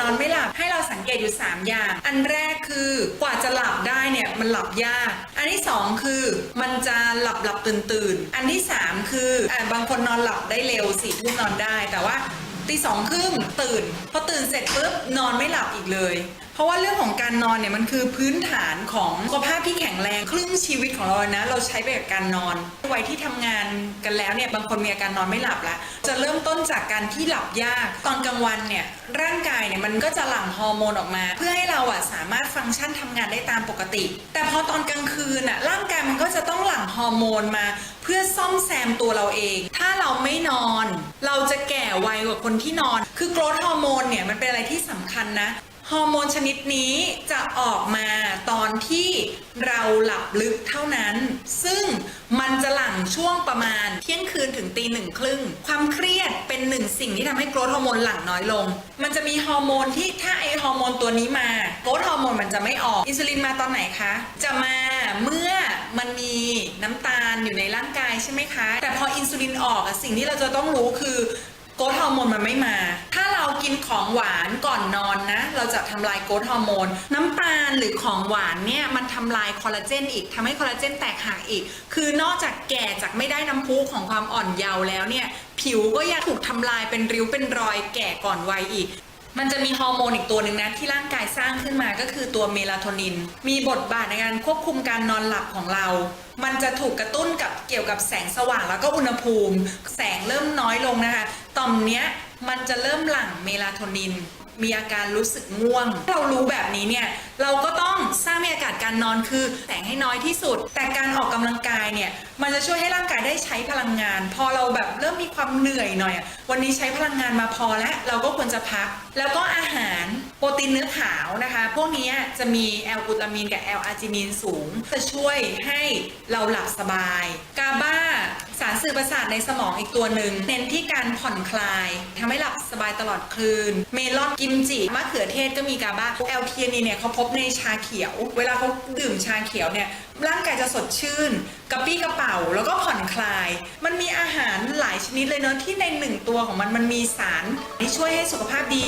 นอนไม่หลับให้เราสังเกตอยู่ 3 อย่าง อันแรกคือกว่าจะหลับได้เนี่ยมันหลับยาก อันที่ 2 คือมันจะหลับหลับตื่นตื่นอันที่ 3 คืออ่าบางคนนอนหลับได้เร็วสี่ทุ่มนอนได้ แต่ว่าตีสองครึ่งตื่น พอตื่นเสร็จปุ๊บนอนไม่หลับอีกเลย เพราะว่าเรื่องของการนอนเนี่ยมันคือพื้นฐานของสุขภาพที่แข็งแรงครึ่งชีวิตของเรานะ เราใช้ไปกับการนอนวัยที่ทำงานกันแล้วเนี่ยบางคนมีอาการนอนไม่หลับแล้วจะเริ่มต้นจากการที่หลับยากตอนกลางวันเนี่ยร่างกายเนี่ยมันก็จะหลั่งฮอร์โมนออกมา เพื่อให้เราอะสามารถฟังก์ชันทำงานได้ตามปกติ แต่พอตอนกลางคืนอะร่างกายมันก็จะต้องหลั่งฮอร์โมนมาเพื่อซ่อมแซมตัวเราเอง ถ้าเราไม่นอน เราจะแก่ไวกว่าคนที่นอน คือโกรทฮอร์โมนเนี่ยมันเป็นอะไรที่สำคัญนะ ฮอร์โมนชนิดนี้จะออกมาตอนที่เราหลับลึกเท่านั้น ซึ่งมันจะหลั่งช่วงประมาณเที่ยงคืนถึงตีหนึ่งครึ่ง ความเครียดเป็นหนึ่งสิ่งที่ทำให้โกรทฮอร์โมนหลั่งน้อยลง มันจะมีฮอร์โมนที่ถ้าไอฮอร์โมนตัวนี้มาโกรทฮอร์โมนมันจะไม่ออก อินซูลินมาตอนไหนคะ จะมาเมื่อมันมีน้ำตาลอยู่ในร่างกายใช่ไหมคะ แต่พออินซูลินออกอะสิ่งที่เราจะต้องรู้คือโกรทฮอร์โมนมันไม่มา เรากินของหวานก่อนนอนนะ เราจะทำลายโกรทฮอร์โมน น้ำตาลหรือของหวานเนี่ยมันทำลายคอลลาเจนอีกทำให้คอลลาเจนแตกหักอีก คือนอกจากแก่จากไม่ได้น้ำพุของความอ่อนเยาว์แล้วเนี่ย ผิวก็ยังถูกทำลายเป็นริ้วเป็นรอยแก่ก่อนวัยอีกมันจะมีฮอร์โมนอีกตัวหนึ่งนะ ที่ร่างกายสร้างขึ้นมาก็คือตัวเมลาโทนิน มีบทบาทในการควบคุมการนอนหลับของเรา มันจะถูกกระตุ้นกับเกี่ยวกับแสงสว่างแล้วก็อุณหภูมิ แสงเริ่มน้อยลงนะคะ ต่อมเนี้ย มันจะเริ่มหลั่งเมลาโทนิน มีอาการรู้สึกง่วง เรารู้แบบนี้เนี่ย เราก็ต้องสร้างบรรยากาศการนอนคือแสงให้น้อยที่สุด แต่การออกกำลังกายเนี่ย มันจะช่วยให้ร่างกายได้ใช้พลังงาน พอเราแบบเริ่มมีความเหนื่อยหน่อยวันนี้ใช้พลังงานมาพอแล้วเราก็ควรจะพัก แล้วก็อาหารโปรตีนเนื้อขาวนะคะ พวกนี้จะมีแอลกูตามีนกับแอลอาร์จินินสูง จะช่วยให้เราหลับสบาย กาบ้า สารสื่อประสาทในสมองอีกตัวหนึ่งเน้นที่การผ่อนคลายทำให้หลับสบายตลอดคืน เมลอนกิมจิมะเขือเทศก็มีกาบ้าแอลเทียนีเนี่ยเขาพบในชาเขียว เวลาเขาดื่มชาเขียวเนี่ยร่างกายจะสดชื่น กระปี้กระเป๋าแล้วก็ผ่อนคลาย มันมีอาหารหลายชนิดเลยเนาะที่ในหนึ่งตัวของมันมันมีสารที่ช่วยให้สุขภาพดี